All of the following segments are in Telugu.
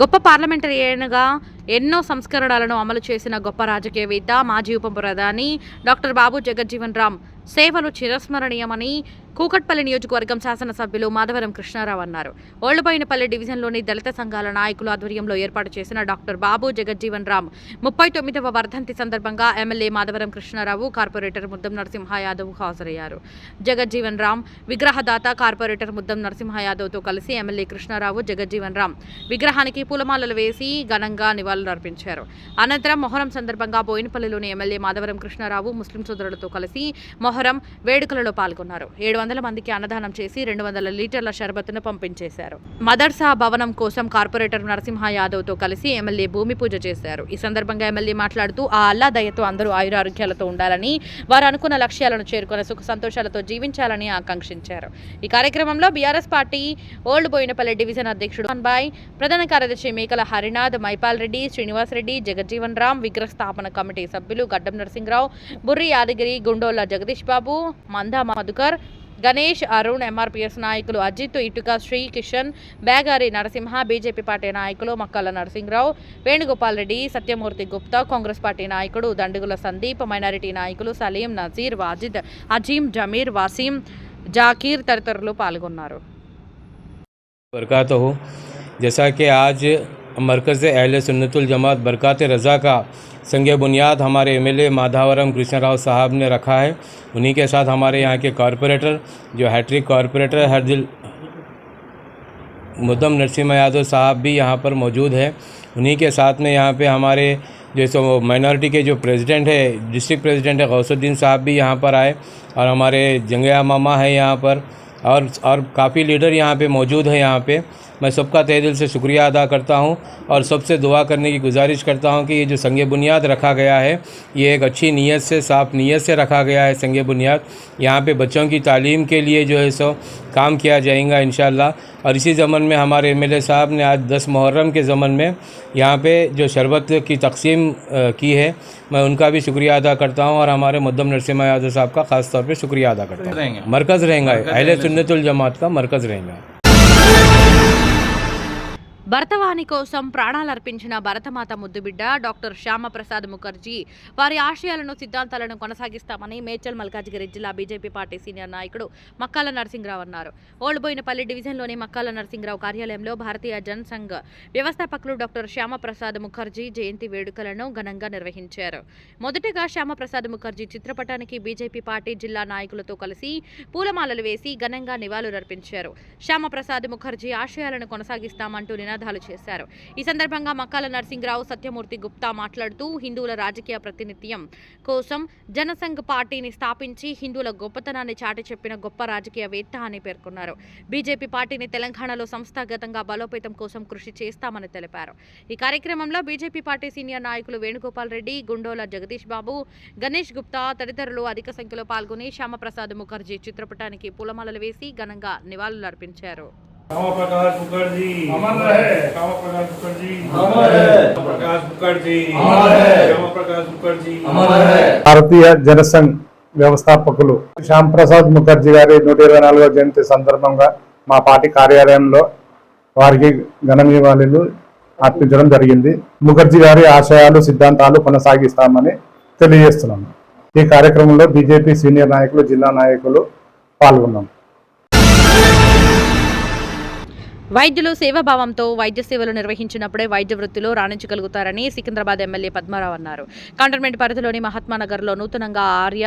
గొప్ప పార్లమెంటరీయన్గా ఎన్నో సంస్కరణలను అమలు చేసిన గొప్ప రాజకీయవేత్త మాజీ ఉప ప్రధాని డాక్టర్ బాబు జగజ్జీవన్ రామ్. సేవలు చిరస్మరణీయమని కూకట్పల్లి నియోజకవర్గం శాసనసభ్యులు మాధవరం కృష్ణారావు అన్నారు. ఓళ్ళబోయినపల్లి డివిజన్లోని దళిత సంఘాల నాయకులు ఆధ్వర్యంలో ఏర్పాటు చేసిన డాక్టర్ బాబు జగజ్జీవన్ రామ్ ముప్పై తొమ్మిదవ వర్ధంతి సందర్భంగా ఎమ్మెల్యే మాధవరం కృష్ణారావు కార్పొరేటర్ ముద్దం నరసింహ యాదవ్ హాజరయ్యారు. జగజ్జీవన్ రామ్ విగ్రహదాత కార్పొరేటర్ ముద్దం నరసింహ యాదవ్తో కలిసి ఎమ్మెల్యే కృష్ణారావు జగజ్జీవన్ రామ్ విగ్రహానికి పూలమాలలు వేసి ఘనంగా నివాళులర్పించారు. అనంతరం మొహరం సందర్భంగా బోయినపల్లిలోని ఎమ్మెల్యే మాధవరం కృష్ణారావు ముస్లిం సోదరులతో కలిసి మొహరం వేడుకలలో పాల్గొన్నారు. ఏడు వందల మందికి అన్నదానం చేసి రెండు వందల లీటర్ల షర్బత్తును పంపించేశారు. మదర్సా భవనం కోసం కార్పొరేటర్ నరసింహ యాదవ్తో కలిసి ఎమ్మెల్యే భూమి పూజ చేశారు. ఈ సందర్భంగా ఎమ్మెల్యే మాట్లాడుతూ ఆ అల్లా దయతో అందరూ ఆయురారోగ్యాలతో ఉండాలని వారు అనుకున్న లక్ష్యాలను చేరుకుని సుఖ సంతోషాలతో జీవించాలని ఆకాంక్షించారు. ఈ కార్యక్రమంలో BRS party old Bowenpally division అధ్యక్షుడు బాయ్ ప్రధాన కార్యదర్శి మేకల హరినాథ్ మైపాల్ రెడ్డి శ్రీనివాస్ రెడ్డి జగజ్జీవన్ రామ్ విగ్రహ స్థాపన కమిటీ సభ్యులు గడ్డం నరసింహరావు బుర్రి యాదగిరి గుండోల జగదీష్ బాబు మందా మధుకర్ గణేష్ అరుణ్ ఎంఆర్పీఎస్ నాయకులు అజిత్ ఇటుక శ్రీ కిషన్ బేగారి నరసింహ బీజేపీ పార్టీ నాయకులు మక్కల నరసింహరావు వేణుగోపాల్ రెడ్డి సత్యమూర్తి గుప్తా కాంగ్రెస్ పార్టీ నాయకుడు దండుగుల సందీప్ మైనారిటీ నాయకులు సలీం నజీర్ వాజిద్ అజీం జమీర్ వాసీం జాకీర్ తదితరులు పాల్గొన్నారు बरकत हो जैसा कि आज मरकज़ अहल सुन्नतुल जमात बरकत रज़ा का संग बुनियाद हमारे M L A Madhavaram Krishna Rao साहब ने रखा है। उन्हीं के साथ हमारे यहाँ के कॉरपोरेटर, जो हैट्रिक कॉरपोरेटर हर दिल मुद्दम नरसिम्हा यादव साहब भी यहाँ पर मौजूद है। उन्हीं के साथ में यहाँ पे हमारे जैसे वो माइनॉरिटी के जो प्रेसिडेंट है, डिस्ट्रिक्ट प्रेसिडेंट है, गौसुद्दीन साहब भी यहाँ पर आए और हमारे जंगया मामा है यहाँ पर और और काफ़ी लीडर यहाँ पे मौजूद है यहाँ पे। मैं सबका तहे दिल से शुक्रिया अदा करता हूँ और सबसे दुआ करने की गुजारिश करता हूँ कि ये जो संग बुनियाद रखा गया है ये एक अच्छी नीयत से साफ़ नीयत से रखा गया है संग बुनियाद। यहाँ पे बच्चों की तालीम के लिए जो है सो काम किया जाएगा इन और इसी ज़मन में हमारे एमएलए साहब ने आज दस मुहर्रम के ज़मन में यहाँ पे जो शरबत की तकसीम की है मैं उनका भी शुक्रिया अदा करता हूँ और हमारे मुद्दम नरसिम्हा यादव साहब का ख़ास तौर पे शुक्रिया अदा करता हूँ। मरकज़ रहेंगे अहले सुन्नतुल जमात का मरकज़ रहेगा। భరతవాణి కోసం ప్రాణాలర్పించిన భరతమాత ముద్దుబిడ్డ డాక్టర్ శ్యామప్రసాద్ ముఖర్జీ వారి ఆశయాలను సిద్ధాంతాలను కొనసాగిస్తామని మేడ్చల్ మల్కాజిగిరి జిల్లా బీజేపీ పార్టీ సీనియర్ నాయకుడు మక్కాల నరసింహరావు అన్నారు. ఓల్డ్బోయినపల్లి డివిజన్లోని మక్కాల నరసింహరావు కార్యాలయంలో భారతీయ జనసంఘ్ వ్యవస్థాపకులు డాక్టర్ శ్యామప్రసాద్ ముఖర్జీ జయంతి వేడుకలను ఘనంగా నిర్వహించారు. మొదటగా శ్యామప్రసాద్ ముఖర్జీ చిత్రపటానికి బీజేపీ పార్టీ జిల్లా నాయకులతో కలిసి పూలమాలలు వేసి ఘనంగా నివాళులర్పించారు. శ్యామప్రసాద్ ముఖర్జీ ఆశయాలను కొనసాగిస్తామంటూ నినాదాలు చేశారు. ఈ సందర్భంగా మక్కాల నరసింహరావు సత్యమూర్తి గుప్తా మాట్లాడుతూ హిందువుల రాజకీయ ప్రాతినిధ్యం కోసం జనసంఘ్ పార్టీని స్థాపించి హిందువుల గొప్పతనాన్ని చాటి చెప్పిన గొప్ప రాజకీయవేత్త అని పేర్కొన్నారు. బీజేపీ పార్టీని తెలంగాణలో సంస్థాగతంగా బలోపేతం కోసం కృషి చేస్తామని తెలిపారు. ఈ కార్యక్రమంలో బీజేపీ పార్టీ సీనియర్ నాయకులు వేణుగోపాల్ రెడ్డి గుండోల జగదీష్ బాబు గణేష్ గుప్తా తదితరులు అధిక సంఖ్యలో పాల్గొని శ్యామప్రసాద్ ముఖర్జీ చిత్రపటానికి పూలమాలలు వేసి ఘనంగా నివాళులర్పించారు. श्यामा प्रकाश मुखर्जी अमर रहे। श्यामा प्रकाश मुखर्जी अमर है। श्यामा प्रकाश मुखर्जी अमर है। श्यामा प्रकाश मुखर्जी अमर है భారతీయ జనసంఘ్ వ్యవస్థాపకులు శ్యామ్ ప్రసాద్ ముఖర్జీ గారి నూట ఇరవై నాలుగో జయంతి సందర్భంగా మా పార్టీ కార్యాలయంలో వారికి ఘన నివాళులు అర్పించడం జరిగింది ముఖర్జీ గారి ఆశయాలు సిద్ధాంతాలు కొనసాగిస్తామని తెలియజేస్తున్నాము ఈ కార్యక్రమంలో బీజేపీ సీనియర్ నాయకులు జిల్లా నాయకులు పాల్గొన్నాం వైద్యులు సేవాభావంతో వైద్య సేవలు నిర్వహించినప్పుడే వైద్య వృత్తిలో రాణించగలుగుతారని సికింద్రాబాద్ ఎమ్మెల్యే పద్మారావు అన్నారు. కంటోన్మెంట్ పరిధిలోని మహాత్మానగర్లో నూతనంగా ఆర్య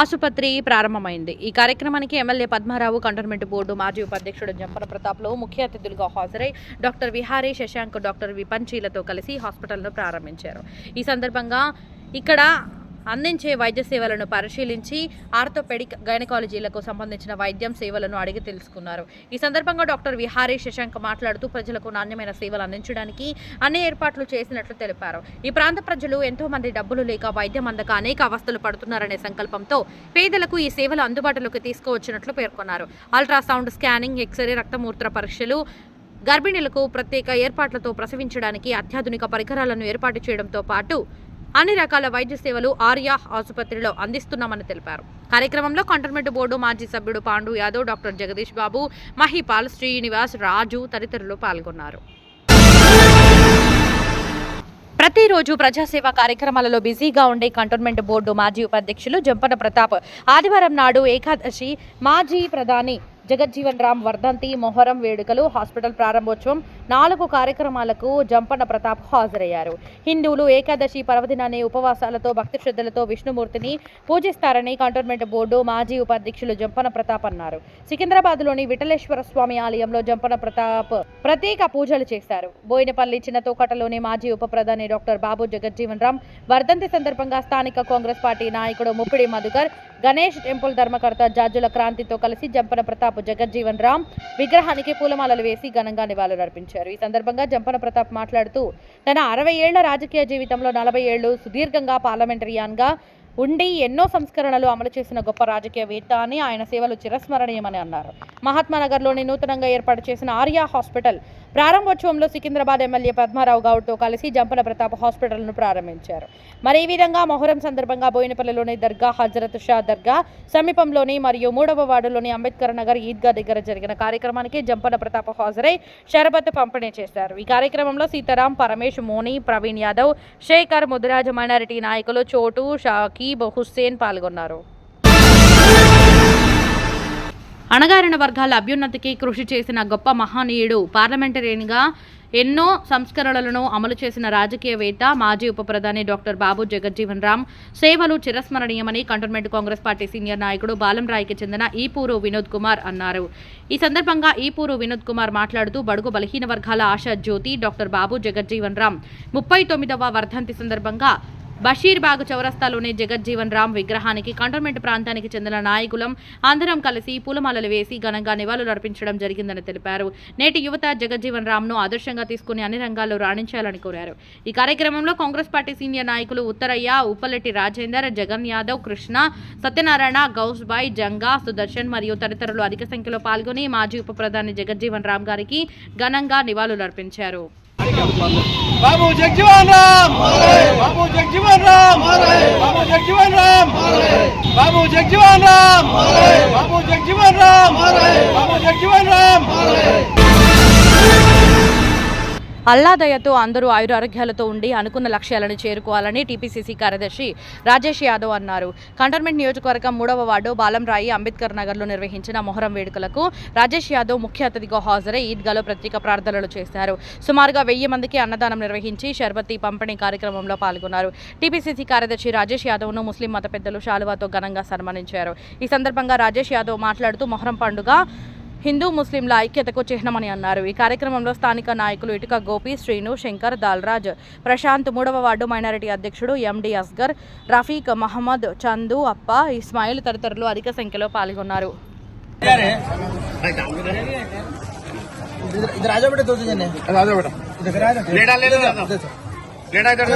ఆసుపత్రి ప్రారంభమైంది. ఈ కార్యక్రమానికి ఎమ్మెల్యే పద్మారావు కంటోన్మెంట్ బోర్డు మాజీ ఉపాధ్యక్షుడు జంపన ప్రతాప్లో ముఖ్య అతిథులుగా హాజరై డాక్టర్ విహారీ శశాంక్ డాక్టర్ విపంచీలతో కలిసి హాస్పిటల్ను ప్రారంభించారు. ఈ సందర్భంగా ఇక్కడ అందించే వైద్య సేవలను పరిశీలించి ఆర్థోపెడిక్ గైనకాలజీలకు సంబంధించిన వైద్యం సేవలను అడిగి తెలుసుకున్నారు. ఈ సందర్భంగా డాక్టర్ విహారీ శశాంక్ మాట్లాడుతూ ప్రజలకు నాణ్యమైన సేవలు అందించడానికి అన్ని ఏర్పాట్లు చేసినట్లు తెలిపారు. ఈ ప్రాంత ప్రజలు ఎంతో మంది డబ్బులు లేక వైద్యం అందక అనేక అవస్థలు పడుతున్నారనే సంకల్పంతో పేదలకు ఈ సేవలు అందుబాటులోకి తీసుకువచ్చినట్లు పేర్కొన్నారు. అల్ట్రాసౌండ్ స్కానింగ్ ఎక్స్రే రక్తమూత్ర పరీక్షలు గర్భిణీలకు ప్రత్యేక ఏర్పాట్లతో ప్రసవించడానికి అత్యాధునిక పరికరాలను ఏర్పాటు చేయడంతో పాటు అన్ని రకాల వైద్య సేవలు ఆర్యా ఆసుపత్రిలో అందిస్తున్నామని తెలిపారు. కార్యక్రమంలో కంటోన్మెంట్ బోర్డు మాజీ సభ్యుడు పాండు యాదవ్ డాక్టర్ జగదీష్ బాబు మహిపాల్ శ్రీనివాస్ రాజు తదితరులు పాల్గొన్నారు. ప్రతిరోజు ప్రజాసేవ కార్యక్రమాలలో బిజీగా ఉండే కంటోన్మెంట్ బోర్డు మాజీ ఉపాధ్యక్షులు జంపన ప్రతాప్ ఆదివారం నాడు ఏకాదశి మాజీ ప్రధాని జగజ్జీవన్ రామ్ వర్ధంతి మొహరం వేడుకలు హాస్పిటల్ ప్రారంభోత్సవం నాలుగు కార్యక్రమాలకు జంపన ప్రతాప్ హాజరయ్యారు. హిందువులు ఏకాదశి పర్వదినాన్ని ఉపవాసాలతో భక్తి శ్రద్ధలతో విష్ణుమూర్తిని పూజిస్తారని కంటోన్మెంట్ బోర్డు మాజీ ఉపాధ్యక్షులు జంపన ప్రతాప్ అన్నారు. సికింద్రాబాద్లోని విఠలేశ్వర స్వామి ఆలయంలో జంపన ప్రతాప్ ప్రత్యేక పూజలు చేశారు. బోయినపల్లి చిన్న తోకటలోని మాజీ ఉప ప్రధాని డాక్టర్ బాబు జగజ్జీవన్ రామ్ వర్ధంతి సందర్భంగా స్థానిక కాంగ్రెస్ పార్టీ నాయకుడు ముప్పిడి మధుకర్ గణేష్ టెంపుల్ ధర్మకర్త జాజుల క్రాంతితో కలిసి జంపన ప్రతాప్ జగజ్జీవన్ రామ్ విగ్రహానికి పూలమాలలు వేసి ఘనంగా నివాళులర్పించారు ఈ సందర్భంగా జంపన ప్రతాప్ మాట్లాడుతూ తన అరవై ఏళ్ళ రాజకీయ జీవితంలో నలభై ఏళ్ళు సుదీర్ఘంగా పార్లమెంటరీయన్గా ఉండి ఎన్నో సంస్కరణలు అమలు చేసిన గొప్ప రాజకీయవేత్త అని ఆయన సేవలు చిరస్మరణీయమని అన్నారు. మహాత్మానగర్లోని నూతనంగా ఏర్పాటు చేసిన ఆర్యా హాస్పిటల్ ప్రారంభోత్సవంలో సికింద్రాబాద్ ఎమ్మెల్యే పద్మారావు గౌడ్తో కలిసి జంపన ప్రతాప్ హాస్పిటల్ను ప్రారంభించారు. మరి ఈ విధంగా మొహరం సందర్భంగా బోయినపల్లిలోని దర్గా హజరత్ షా దర్గా సమీపంలోని మరియు మూడవ వార్డులోని అంబేద్కర్ నగర్ ఈద్గా దగ్గర జరిగిన కార్యక్రమానికి జంపన ప్రతాప్ హాజరై షరబత్ పంపిణీ చేశారు. ఈ కార్యక్రమంలో సీతారాం పరమేష్ మోని ప్రవీణ్ యాదవ్ శేఖర్ ముదిరాజ్ మైనారిటీ నాయకులు చోటు షాకి రకీబ్ హుస్సేన్ పాల్గొన్నారు. అణగారిన వర్గాల అభ్యున్నతికి కృషి చేసిన గొప్ప మహనీయుడు పార్లమెంటరీగా ఎన్నో సంస్కరణలను అమలు చేసిన రాజకీయవేత్త మాజీ ఉప ప్రధాని డాక్టర్ బాబు జగజ్జీవన్ రామ్ సేవలు చిరస్మరణీయమని కంటోన్మెంట్ కాంగ్రెస్ పార్టీ సీనియర్ నాయకుడు బాలంరాయికి చెందిన ఈపూరు వినోద్ కుమార్ అన్నారు. ఈ సందర్భంగా ఈపూరు వినోద్ కుమార్ మాట్లాడుతూ బడుగు బలహీన వర్గాల ఆశా జ్యోతి డాక్టర్ బాబు జగజ్జీవన్ రామ్ ముప్పై తొమ్మిదవ వర్ధంతి సందర్భంగా బషీర్బాగ్ చౌరస్తాలోని జగజ్జీవన్ రామ్ విగ్రహానికి కంటోన్మెంట్ ప్రాంతానికి చెందిన నాయకులం అందరం కలిసి పూలమాలలు వేసి ఘనంగా నివాళులు అర్పించడం జరిగిందని తెలిపారు. నేటి యువత జగజ్జీవన్ రామ్ను ఆదర్శంగా తీసుకుని అన్ని రంగాల్లో రాణించాలని కోరారు. ఈ కార్యక్రమంలో కాంగ్రెస్ పార్టీ సీనియర్ నాయకులు ఉత్తరయ్య ఉప్పలెట్టి రాజేందర్ జగన్ యాదవ్ కృష్ణ సత్యనారాయణ గౌస్బాయ్ జంగా సుదర్శన్ మరియు తదితరులు అధిక సంఖ్యలో పాల్గొని మాజీ ఉప ప్రధాని జగజ్జీవన్ రామ్ గారికి ఘనంగా నివాళులు అర్పించారు. బాబు జగ్జీవన్ రామ్! బాబు జగ్జీవన్ రామ్! బాబు జగ్జీవన్ రామ్! బాబు జగ్జీవన్ రామ్! బాబు జగ్జీవన్ రామ్! బాబు జగ్జీవన్ రామ్! అల్లాదయతో అందరూ ఆయురారోగ్యాలతో ఉండి అనుకున్న లక్ష్యాలను చేరుకోవాలని టీపీసీసీ కార్యదర్శి రాజేష్ యాదవ్ అన్నారు. కంటోన్మెంట్ నియోజకవర్గం మూడవ వార్డు బాలంరాయి అంబేద్కర్ నగర్లో నిర్వహించిన మొహరం వేడుకలకు రాజేష్ యాదవ్ ముఖ్య అతిథిగా హాజరై ఈద్గాలో ప్రత్యేక ప్రార్థనలు చేశారు. సుమారుగా వెయ్యి మందికి అన్నదానం నిర్వహించి షర్బతి పంపిణీ కార్యక్రమంలో పాల్గొన్నారు. టీపీసీసీ కార్యదర్శి రాజేష్ యాదవ్ను ముస్లిం మత పెద్దలు శాలువాతో ఘనంగా సన్మానించారు. ఈ సందర్భంగా రాజేష్ యాదవ్ మాట్లాడుతూ మొహరం పండుగ హిందూ ముస్లింల ఐక్యతకు చిహ్నమని అన్నారు ఈ కార్యక్రమంలో స్థానిక నాయకులు ఇటుక గోపి శ్రీను శంకర్ దాల్రాజ్ ప్రశాంత్ మూడవ వార్డు మైనారిటీ అధ్యక్షుడు ఎండి అస్గర్ రఫీక్ మహమ్మద్ చందు అప్ప ఇస్మాయిల్ తదితరులు అధిక సంఖ్యలో పాల్గొన్నారు इधर आ जाओ बेटा दो तीन जने आ जाओ बेटा इधर आ जाओ लेडा लेडा लेडा इधर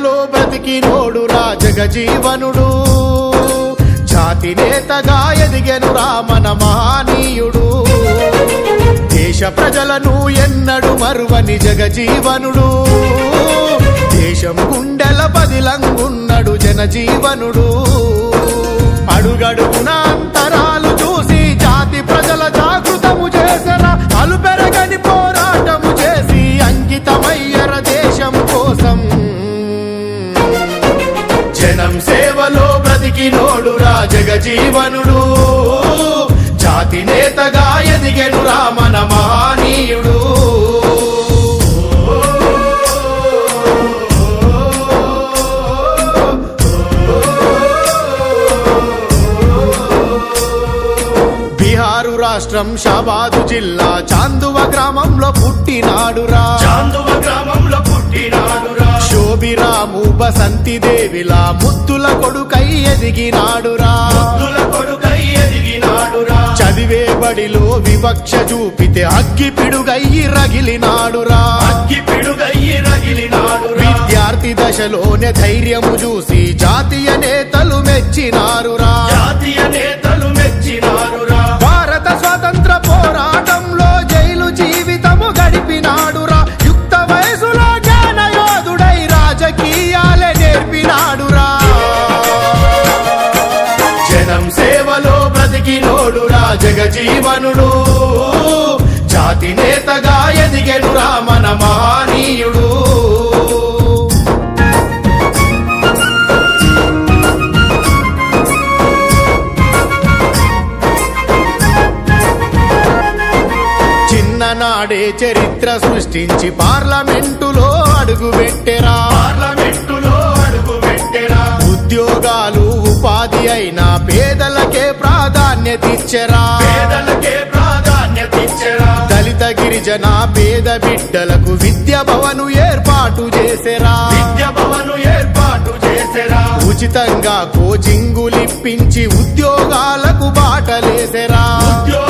సేవలో బ్రతికినోడు రా జగజీవనుడు. జాతి నేతగా ఎదిగెను రామన మహనీయుడు. దేశ ప్రజలను ఎన్నడు మరువని జగజీవనుడు. దేశం గుండెల పదిలంగున్నడు జనజీవనుడు. అడుగడుగున అంతరాలు చూసి జాతి ప్రజల జగజీవనుడు. జాతి నేతగా ఎదిగెను రామన మహనీయుడు. బీహారు రాష్ట్రం షాబాదు జిల్లా చాందువ గ్రామంలో పుట్టినాడురా. చాందువ గ్రామంలో పుట్టినాడురా. శోభిరాము బసంతి దేవిలా ముద్దుల కొడుకై ఎదిగినాడురా. ముద్దుల కొడుకై ఎదిగినాడురా. చదివే బడిలో వివక్ష చూపితే అగ్గి పిడుగయ్యి రగిలినాడురా. అగ్గి పిడుగయ్యి రగిలినాడురా. విద్యార్థి దశలోనే ధైర్యము చూసి జాతీయ నేతలు మెచ్చినారురా జగజీవనుడు జాతి నేతగా ఎదిగెనురా మన మహనీయుడు. చిన్ననాడే చరిత్ర సృష్టించి పార్లమెంటులో అడుగు పెట్టెరా పార్లమెంటు ఉద్యోగాలు ఉపాధి అయినా పేదలకే ప్రాధాన్యత ఇచ్చెరా పేదలకే ప్రాధాన్యత ఇచ్చెరా దళిత గిరిజన పేద బిడ్డలకు విద్య భవను ఏర్పాటు చేసెరా. విద్య భవను ఏర్పాటు చేసెరా. ఉచితంగా కోచింగులిప్పించి ఉద్యోగాలకు బాటలేసెరా. ఉద్యోగాల